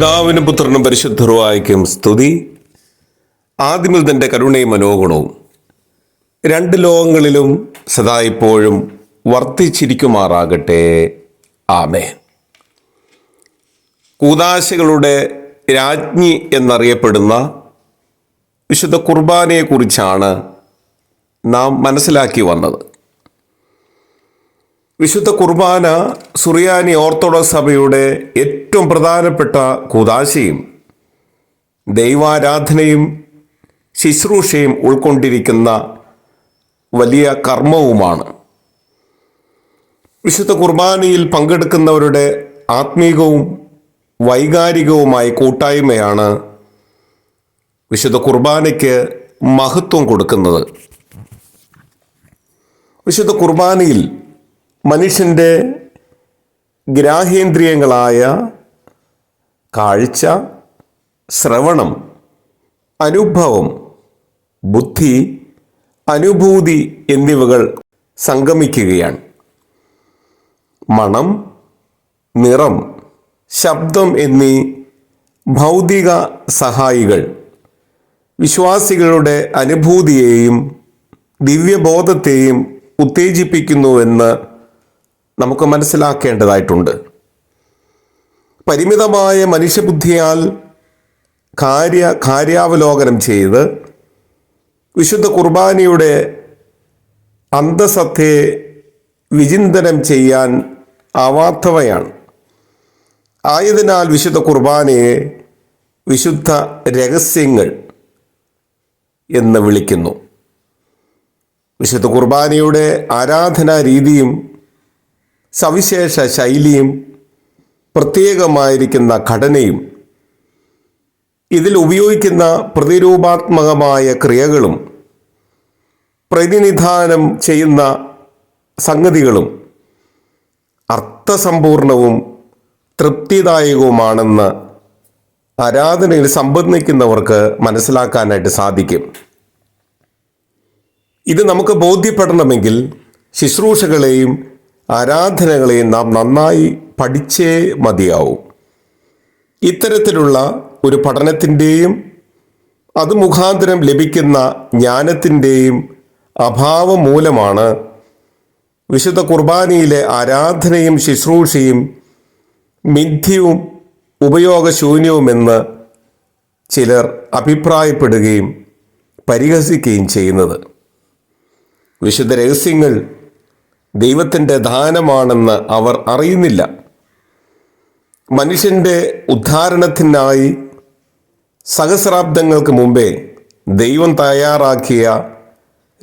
പിതാവിനും പുത്രനും പരിശുദ്ധരുവായിക്കും സ്തുതി. ആദ്യമിൽ തന്റെ കരുണയും മനോഗുണവും രണ്ട് ലോകങ്ങളിലും സദാ ഇപ്പോഴും വർത്തിച്ചിരിക്കുമാറാകട്ടെ. ആമേ കൂതാശകളുടെ രാജ്ഞി എന്നറിയപ്പെടുന്ന വിശുദ്ധ കുർബാനയെക്കുറിച്ചാണ് നാം മനസ്സിലാക്കി വന്നത്. വിശുദ്ധ കുർബാന സുറിയാനി ഓർത്തഡോക്സ് സഭയുടെ ഏറ്റവും പ്രധാനപ്പെട്ട കൂതാശയും ദൈവാരാധനയും ശുശ്രൂഷയും ഉൾക്കൊണ്ടിരിക്കുന്ന വലിയ കർമ്മവുമാണ്. വിശുദ്ധ കുർബാനയിൽ പങ്കെടുക്കുന്നവരുടെ ആത്മീകവും വൈകാരികവുമായ കൂട്ടായ്മയാണ് വിശുദ്ധ കുർബാനയ്ക്ക് മഹത്വം കൊടുക്കുന്നത്. വിശുദ്ധ കുർബാനയിൽ മനുഷ്യന്റെ ഗ്രാഹേന്ദ്രിയങ്ങളായ കാഴ്ച ശ്രവണം അനുഭവം ബുദ്ധി അനുഭൂതി എന്നിവകൾ സംഗമിക്കുകയാണ്. മണം നിറം ശബ്ദം എന്നീ ഭൗതിക സഹായികൾ വിശ്വാസികളുടെ അനുഭൂതിയെയും ദിവ്യബോധത്തെയും ഉത്തേജിപ്പിക്കുന്നുവെന്ന് നമുക്ക് മനസ്സിലാക്കേണ്ടതായിട്ടുണ്ട്. പരിമിതമായ മനുഷ്യബുദ്ധിയാൽ കാര്യ കാര്യാവലോകനം ചെയ്ത് വിശുദ്ധ കുർബാനയുടെ അന്തസത്തയെ വിചിന്തനം ചെയ്യാൻ ആവാത്തവയാണ്. ആയതിനാൽ വിശുദ്ധ കുർബാനയെ വിശുദ്ധ രഹസ്യങ്ങൾ എന്ന് വിളിക്കുന്നു. വിശുദ്ധ കുർബാനയുടെ ആരാധനാ രീതിയും സവിശേഷ ശൈലിയും പ്രത്യേകമായിരിക്കുന്ന ഘടനയും ഇതിൽ ഉപയോഗിക്കുന്ന പ്രതിരൂപാത്മകമായ ക്രിയകളും പ്രതിനിധാനം ചെയ്യുന്ന സംഗതികളും അർത്ഥസമ്പൂർണവും തൃപ്തിദായകവുമാണെന്ന് ആരാധനയിൽ സംബന്ധിക്കുന്നവർക്ക് മനസ്സിലാക്കാനായിട്ട് സാധിക്കും. ഇത് നമുക്ക് ബോധ്യപ്പെടണമെങ്കിൽ ശുശ്രൂഷകളെയും ആരാധനകളെയും നാം നന്നായി പഠിച്ചേ മതിയാവും. ഇത്തരത്തിലുള്ള ഒരു പഠനത്തിന്റെയും അത് മുഖാന്തരം ലഭിക്കുന്ന ജ്ഞാനത്തിന്റെയും അഭാവം മൂലമാണ് വിശുദ്ധ കുർബാനയിലെ ആരാധനയും ശുശ്രൂഷയും മിഥ്യവും ഉപയോഗശൂന്യവുമെന്ന് ചിലർ അഭിപ്രായപ്പെടുകയും പരിഹസിക്കുകയും ചെയ്യുന്നത്. വിശുദ്ധ രഹസ്യങ്ങൾ ദൈവത്തിന്റെ ദാനമാണെന്ന് അവർ അറിയുന്നില്ല. മനുഷ്യന്റെ ഉദ്ധാരണത്തിനായി സഹസ്രാബ്ദങ്ങൾക്ക് മുമ്പേ ദൈവം തയ്യാറാക്കിയ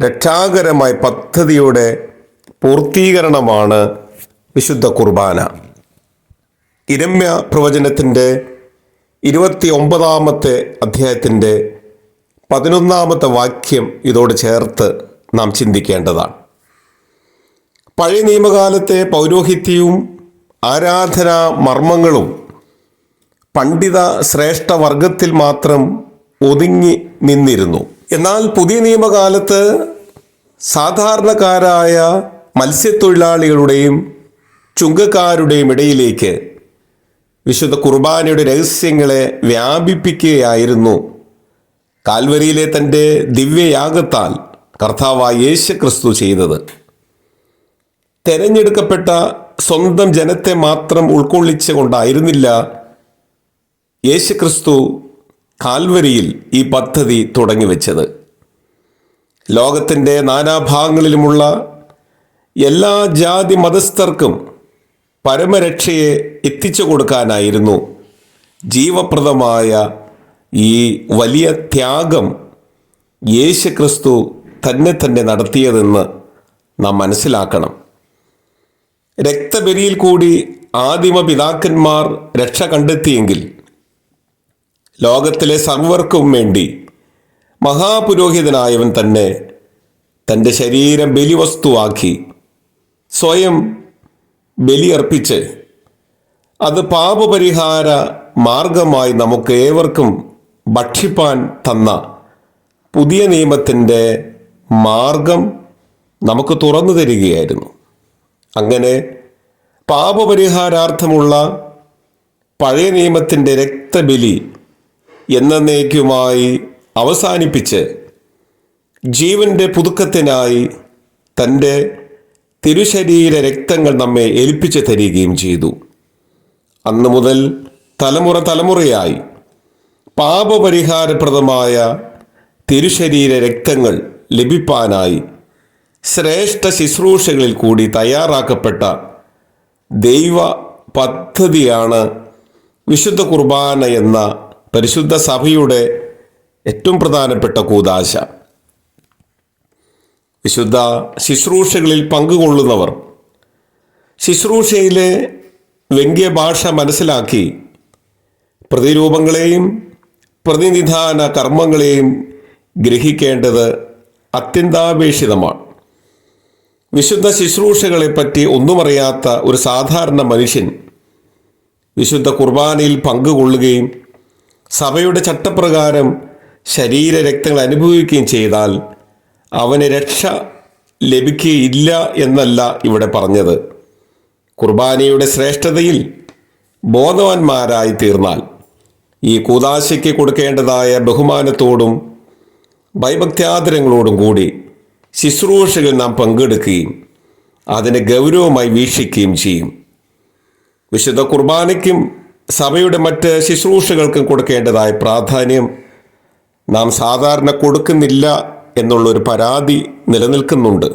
രക്ഷാകരമായ പദ്ധതിയുടെ പൂർത്തീകരണമാണ് വിശുദ്ധ കുർബാന. ഇരമ്യ പ്രവചനത്തിന്റെ ഇരുപത്തി ഒമ്പതാമത്തെ അധ്യായത്തിന്റെ പതിനൊന്നാമത്തെ വാക്യം ഇതോട് ചേർത്ത് നാം ചിന്തിക്കേണ്ടതാണ്. പഴയ നിയമകാലത്തെ പൗരോഹിത്യവും ആരാധനാ മർമ്മങ്ങളും പണ്ഡിത ശ്രേഷ്ഠ വർഗത്തിൽ മാത്രം ഒതുങ്ങി നിന്നിരുന്നു. എന്നാൽ പുതിയ നിയമകാലത്ത് സാധാരണക്കാരായ മത്സ്യത്തൊഴിലാളികളുടെയും ചുങ്കക്കാരുടെയും ഇടയിലേക്ക് വിശുദ്ധ കുർബാനയുടെ രഹസ്യങ്ങളെ വ്യാപിപ്പിക്കുകയായിരുന്നു. കാൽവരിയിലെ തന്റെ ദിവ്യയാഗത്താൽ കർത്താവായ യേശു ക്രിസ്തു ചെയ്തത്. തെരഞ്ഞെടുക്കപ്പെട്ട സ്വന്തം ജനത്തെ മാത്രം ഉൾക്കൊള്ളിച്ചുകൊണ്ടായിരുന്നില്ല യേശു ക്രിസ്തു കാൽവരിയിൽ ഈ പദ്ധതി തുടങ്ങിവെച്ചത്. ലോകത്തിന്റെ നാനാഭാഗങ്ങളിലുമുള്ള എല്ലാ ജാതി മതസ്ഥർക്കും പരമരക്ഷയെ എത്തിച്ചു കൊടുക്കാനായിരുന്നു ജീവപ്രദമായ ഈ വലിയ ത്യാഗം യേശു ക്രിസ്തു തന്നെ തന്നെ നടത്തിയതെന്ന് നാം മനസ്സിലാക്കണം. രക്തബലിയിൽ കൂടി ആദിമ പിതാക്കന്മാർ രക്ഷ കണ്ടെത്തിയെങ്കിൽ ലോകത്തിലെ സർവർക്കും വേണ്ടി മഹാപുരോഹിതനായവൻ തന്നെ തന്റെ ശരീരം ബലിവസ്തുവാക്കി സ്വയം ബലിയർപ്പിച്ച് അത് പാപപരിഹാര മാർഗമായി നമുക്ക് ഏവർക്കും ഭക്ഷിപ്പാൻ തന്ന പുതിയ നിയമത്തിന്റെ മാർഗം നമുക്ക് തുറന്നു തരികയായിരുന്നു. അങ്ങനെ പാപപരിഹാരാർത്ഥമുള്ള പഴയ നിയമത്തിന്റെ രക്തബലി എന്നേക്കുമായി അവസാനിപ്പിച്ച് ജീവന്റെ പുതുക്കത്തിനായി തന്റെ തിരുശരീര രക്തങ്ങൾ നമ്മെ ഏൽപ്പിച്ചു തരികയും ചെയ്തു. അന്നു മുതൽ തലമുറ തലമുറയായി പാപപരിഹാരപ്രദമായ തിരുശരീര രക്തങ്ങൾ ലഭിപ്പാനായി ശ്രേഷ്ഠ ശുശ്രൂഷകളിൽ കൂടി തയ്യാറാക്കപ്പെട്ട ദൈവ പദ്ധതിയാണ് വിശുദ്ധ കുർബാന എന്ന പരിശുദ്ധ സഭയുടെ ഏറ്റവും പ്രധാനപ്പെട്ട കൂതാശ. വിശുദ്ധ ശുശ്രൂഷകളിൽ പങ്കുകൊള്ളുന്നവർ ശുശ്രൂഷയിലെ വ്യംഗ്യഭാഷ മനസ്സിലാക്കി പ്രതിരൂപങ്ങളെയും പ്രതിനിധാന കർമ്മങ്ങളെയും ഗ്രഹിക്കേണ്ടത് അത്യന്താപേക്ഷിതമാണ്. വിശുദ്ധ ശുശ്രൂഷകളെപ്പറ്റി ഒന്നുമറിയാത്ത ഒരു സാധാരണ മനുഷ്യൻ വിശുദ്ധ കുർബാനയിൽ പങ്കുകൊള്ളുകയും സഭയുടെ ചട്ടപ്രകാരം ശരീര രക്തങ്ങൾ അനുഭവിക്കുകയും ചെയ്താൽ അവന് രക്ഷ ലഭിക്കുകയില്ല എന്നല്ല ഇവിടെ പറഞ്ഞത്. കുർബാനയുടെ ശ്രേഷ്ഠതയിൽ ബോധവാന്മാരായി തീർന്നാൽ ഈ കൂതാശയ്ക്ക് കൊടുക്കേണ്ടതായ ബഹുമാനത്തോടും ഭയഭക്ത്യാദരങ്ങളോടും കൂടി ശുശ്രൂഷകൾ നാം പങ്കെടുക്കുകയും അതിനെ ഗൗരവമായി വീക്ഷിക്കുകയും ചെയ്യും. വിശുദ്ധ കുർബാനയ്ക്കും സഭയുടെ മറ്റ് ശുശ്രൂഷകൾക്കും കൊടുക്കേണ്ടതായ പ്രാധാന്യം നാം സാധാരണ കൊടുക്കുന്നില്ല എന്നുള്ളൊരു പരാതി നിലനിൽക്കുന്നുണ്ട്.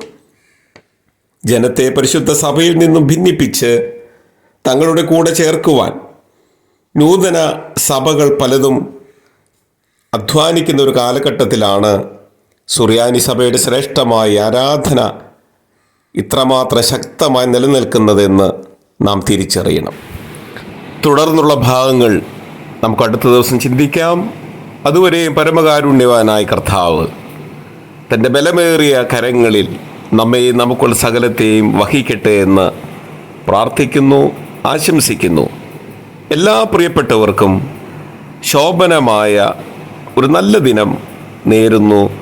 ജനത്തെ പരിശുദ്ധ സഭയിൽ നിന്നും ഭിന്നിപ്പിച്ച് തങ്ങളുടെ കൂടെ ചേർക്കുവാൻ നൂതന സഭകൾ പലതും അധ്വാനിക്കുന്ന ഒരു കാലഘട്ടത്തിലാണ് സുറിയാനി സഭയുടെ ശ്രേഷ്ഠമായ ആരാധന ഇത്രമാത്രം ശക്തമായി നിലനിൽക്കുന്നതെന്ന് നാം തിരിച്ചറിയണം. തുടർന്നുള്ള ഭാഗങ്ങൾ നമുക്ക് അടുത്ത ദിവസം ചിന്തിക്കാം. അതുവരെ പരമകാരുണ്യവാനായ കർത്താവ് തന്റെ ബലമേറിയ കരങ്ങളിൽ നമ്മെ നമുക്കുള്ള സകലത്തെയും വഹിക്കട്ടെ എന്ന് പ്രാർത്ഥിക്കുന്നു ആശംസിക്കുന്നു. എല്ലാ പ്രിയപ്പെട്ടവർക്കും ശോഭനമായ ഒരു നല്ല ദിനം നേരുന്നു.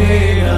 Amen.